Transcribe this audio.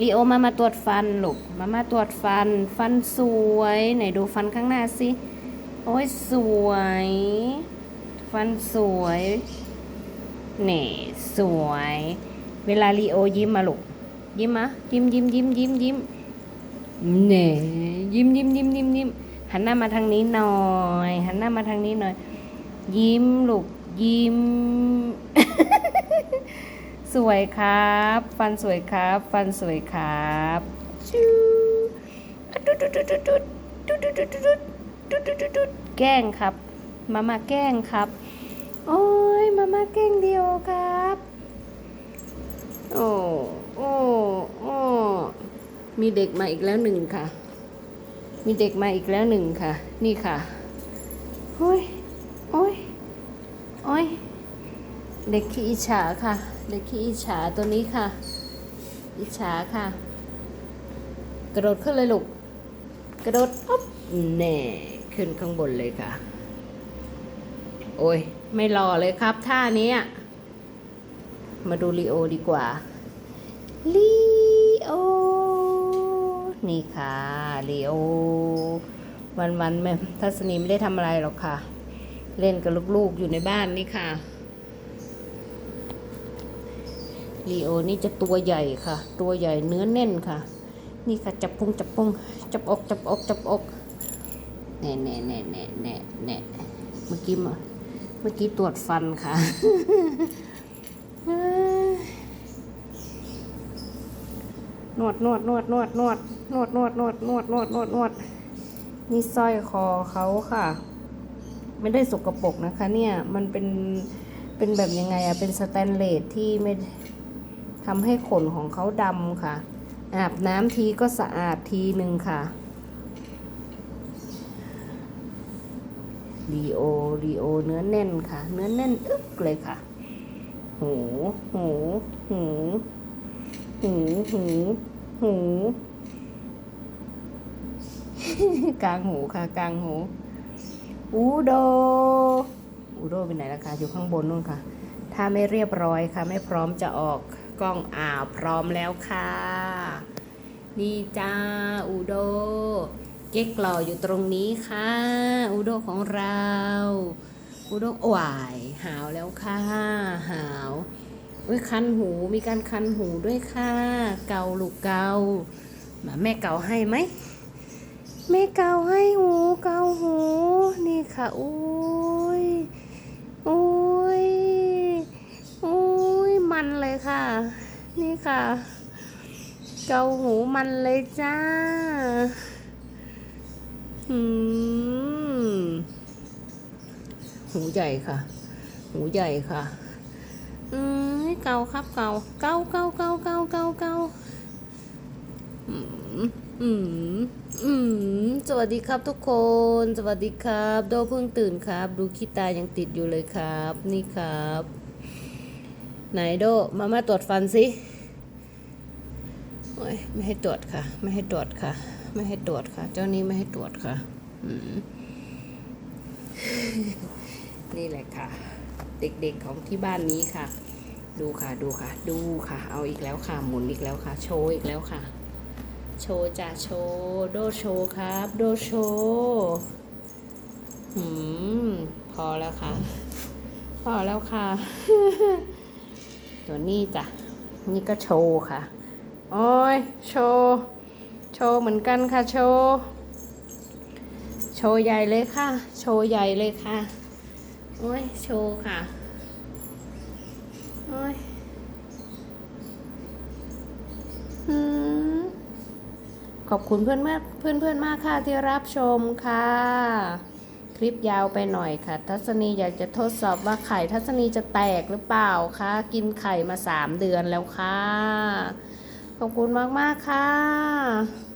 ลีโอมามาตรวจฟันลูกมามาตรวจฟัน ฟันสวย ไหนดูฟันข้างหน้าสิ โอ้ยสวย ฟันสวยนี่สวย เวลาลีโอยิ้มมาลูกยิ้มมะยิ้มยิ้มยิ้มยิ้มยิ้มเน่ยิ้มยิ้มยิ้มยิ้มยิ้มหันหน้ามาทางนี้หน่อย หันหน้ามาทางนี้หน่อย ยิ้มลูกยิ้ม สวยครับ ฟันสวยครับ ฟันสวยครับชูอะดุดดุดดุดดุดดุดดุดดุดดุดดุดดุดดุดดุดแกล้งครับ มามาแกล้งครับ โอ้ยมามาแกล้งเดียวครับ โอ้โอ้โอ้มีเด็กมาอีกแล้วหนึ่งค่ะ มีเด็กมาอีกแล้วหนึ่งค่ะ นี่ค่ะโอ้ยโอ้ยโอ้ย เด็กขี้อิจฉาค่ะ เด็กขี้อิจฉาตัวนี้ค่ะ อิจฉาค่ะ กระโดดขึ้นเลยลูก กระโดดอ๊บแน่ขึ้นข้างบนเลยค่ะ โอ้ย ไม่รอเลยครับ ท่านี้ มาดูลีโอดีกว่าลีโอ นี่ค่ะลีโอ วันๆแม่ทัศนีไม่ได้ทำอะไรหรอกค่ะ เล่นกับลูกๆอยู่ในบ้านนี่ค่ะ ลีโอนี่จะตัวใหญ่ค่ะ ตัวใหญ่เนื้อแน่นค่ะ นี่ค่ะจับพุงจับพุงจับอกจับอกจับอกแน่แน่แน่แน่แน่แน่เมื่อกี้เมื่อกี้ตรวจฟันค่ะนวดนวดนวดนวดนวดนวดนวดนวดนวดนวดนวดนวดนี่สร้อยคอเขาค่ะ ไม่ได้สกปรกนะคะ เนี่ยมันเป็นเป็นแบบยังไงอะเป็นสแตนเลสที่ไม่ ทำให้ขนของเขาดำค่ะ อาบน้ำทีก็สะอาดทีหนึ่งค่ะรีโอรีโอเนื้อแน่นค่ะ เนื้อแน่นอึ๊กเลยค่ะ หูหูหูหูหูหูกลางหูค่ะ กลางหูอูโดอูโดเป็นไหนล่ะคะอยู่ข้างบนนู่นค่ะ ถ้าไม่เรียบร้อยค่ะ ไม่พร้อมจะออก กล้องอ่าวพร้อมแล้วค่ะ นี่จ้าอูโด เก๊กหล่ออยู่ตรงนี้ค่ะ อูโดของเรา อูโดหวายหาวแล้วค่ะ หาวอุ้ยคันหูมีการคันหูด้วยค่ะ เกาลูกเกามาแม่เกาให้ไหมแม่เกาให้หูเกาหูนี่ค่ะโอ้ยโอ้ยโอ้ยมันเลยค่ะ นี่ค่ะ เกาหูมันเลยจ้า อืม หูใหญ่ค่ะ หูใหญ่ค่ะ อืมเกาครับเกาเกาเกาเกาเกาเกาเกาอืม อืม อืม สวัสดีครับทุกคน สวัสดีครับ โดเพิ่งตื่นครับ ดูขี้ตายังติดอยู่เลยครับ นี่ครับ ไหนโดมามาตรวจฟันสิโอ้ยไม่ให้ตรวจค่ะ ไม่ให้ตรวจค่ะ ไม่ให้ตรวจค่ะ เจ้านี้ไม่ให้ตรวจค่ะนี่แหละค่ะ เด็กๆของที่บ้านนี้ค่ะ ดูค่ะดูค่ะ ดูค่ะ เอาอีกแล้วค่ะ หมุนอีกแล้วค่ะ โชว์อีกแล้วค่ะ โชว์จ้ะโชว์โดโชว์ครับ โดโชว์หืมพอแล้วค่ะ พอแล้วค่ะ ตัวนี้จ้ะ นี่ก็โชว์ค่ะ โอ้ย โชว์ โชว์เหมือนกันค่ะ โชว์ โชว์ใหญ่เลยค่ะ โชว์ใหญ่เลยค่ะ โอ้ย โชว์ค่ะ โอ้ยอืมขอบคุณเพื่อนเพื่อนเพื่อนมากค่ะที่รับชมค่ะ ลิปยาวไปหน่อยค่ะ ทัศนีอยากจะทดสอบว่าไข่ทัศนีจะแตกหรือเปล่าคะกินไข่มาสามเดือนแล้วค่ะ ขอบคุณมาก ๆ ค่ะ